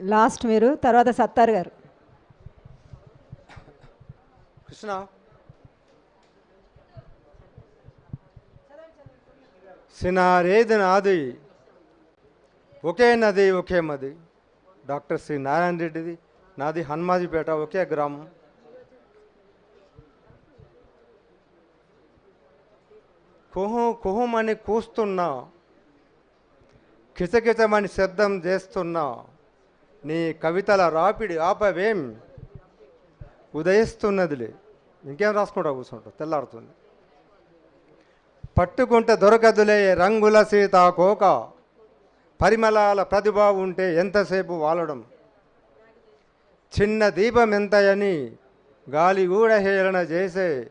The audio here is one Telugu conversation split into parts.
లాస్ట్ మీరు తర్వాత సత్తార్ గారు. కృష్ణ. సినారేది నాది ఒకే నది ఒకే మది. డాక్టర్ శ్రీ నారాయణ రెడ్డిది నాది హనుమాజీపేట ఒకే గ్రామం. కుహు అని కూస్తున్నా కిచకిచమని శబ్దం చేస్తున్నా నీ కవితల రాపిడి ఆపవేం? ఉదయిస్తున్నదిలే. ఇంకేం రాసుకుంటా కూర్చుంటావు తెల్లారుతుంది. పట్టుకుంటే దొరకదులే రంగుల సీతాకోక పరిమళాల ప్రతిభ ఉంటే ఎంతసేపు వాలడం? చిన్న దీపం ఎంతయని గాలి కూడా హేళన చేసే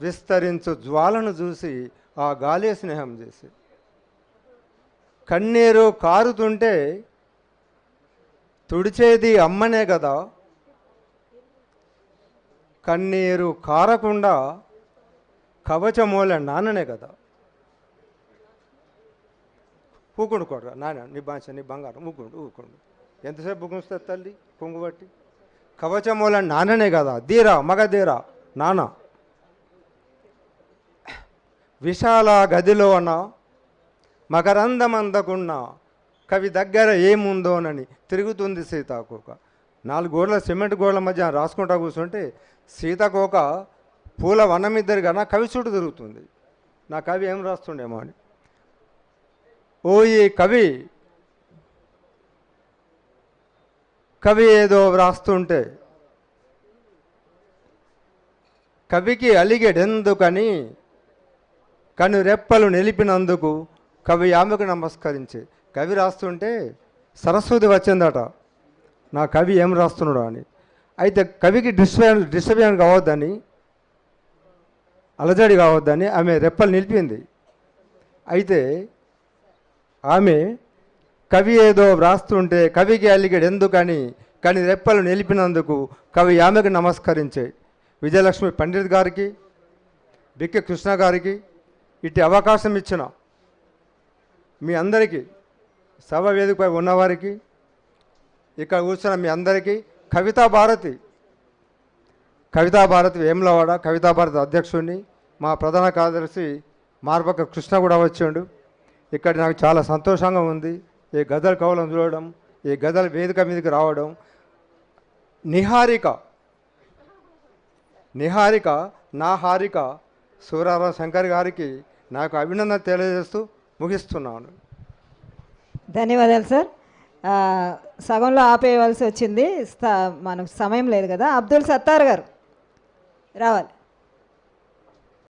విస్తరించు జ్వాలను చూసి ఆ గాలి స్నేహం చేసి. కన్నీరు కారుతుంటే తుడిచేది అమ్మనే కదా. కన్నీరు కారకుండా కవచమూల నాన్ననే కదా. ఊకుండు కొడరా నాన్న నీ బాంచ నీ బంగారం ఊకుండు ఊకుండు. ఎంతసేపు గుంస్తే తల్లి కొంగుబట్టి కవచమూల నాన్ననే కదా. దీరా మగ దీరా నాన్న. విశాల గదిలోన మకరందమందకున్న కవి దగ్గర ఏముందోనని తిరుగుతుంది సీతాకోక. నాలుగు గోడల సిమెంట్ గోడల మధ్య రాసుకుంటా కూర్చుంటే సీతాకోక పూల వనమిద్దరు కన్నా కవి చుట్టూ తిరుగుతుంది. నా కవి ఏం రాస్తుండేమో అని. ఓ ఈ కవి కవి ఏదో వ్రాస్తుంటే కవికి అలిగెడెందుకని కను రెప్పలు నిలిపినందుకు కవి ఆమెకు నమస్కరించే. కవి రాస్తుంటే సరస్వతి వచ్చిందట. నా కవి ఏం రాస్తున్నాడు అని. అయితే కవికి డిస్టర్బ్ డిస్టర్బెన్స్ కావద్దని అలజడి కావద్దని ఆమె రెప్పలు నిలిపింది. అయితే ఆమె కవి ఏదో వ్రాస్తుంటే కవికి అలిగడు ఎందుకని? కానీ రెప్పలు నిలిపినందుకు కవి ఆమెకు నమస్కరించే విజయలక్ష్మి పండిత్ గారికి బిక్కి కృష్ణ గారికి ఇటు అవకాశం ఇచ్చిన మీ అందరికీ సభ వేదికపై ఉన్నవారికి ఇక్కడ కూర్చున్న మీ అందరికీ కవితా భారతి. కవితా భారతి వేములవాడ కవితా భారతి అధ్యక్షుడిని మా ప్రధాన కార్యదర్శి మార్పక కృష్ణ కూడా వచ్చాడు ఇక్కడ నాకు చాలా సంతోషంగా ఉంది. ఈ గదల కవులను చూడడం ఈ గదల వేదిక మీదకి రావడం. నిహారిక. నిహారిక నా హారిక. సూరారావు శంకర్ గారికి నాకు అభినందన తెలియజేస్తూ ముగిస్తున్నాను. ధన్యవాదాలు సార్. సగంలో ఆపేయవలసి వచ్చింది. మనకు సమయం లేదు కదా. అబ్దుల్ సత్తార్ గారు రావాలి.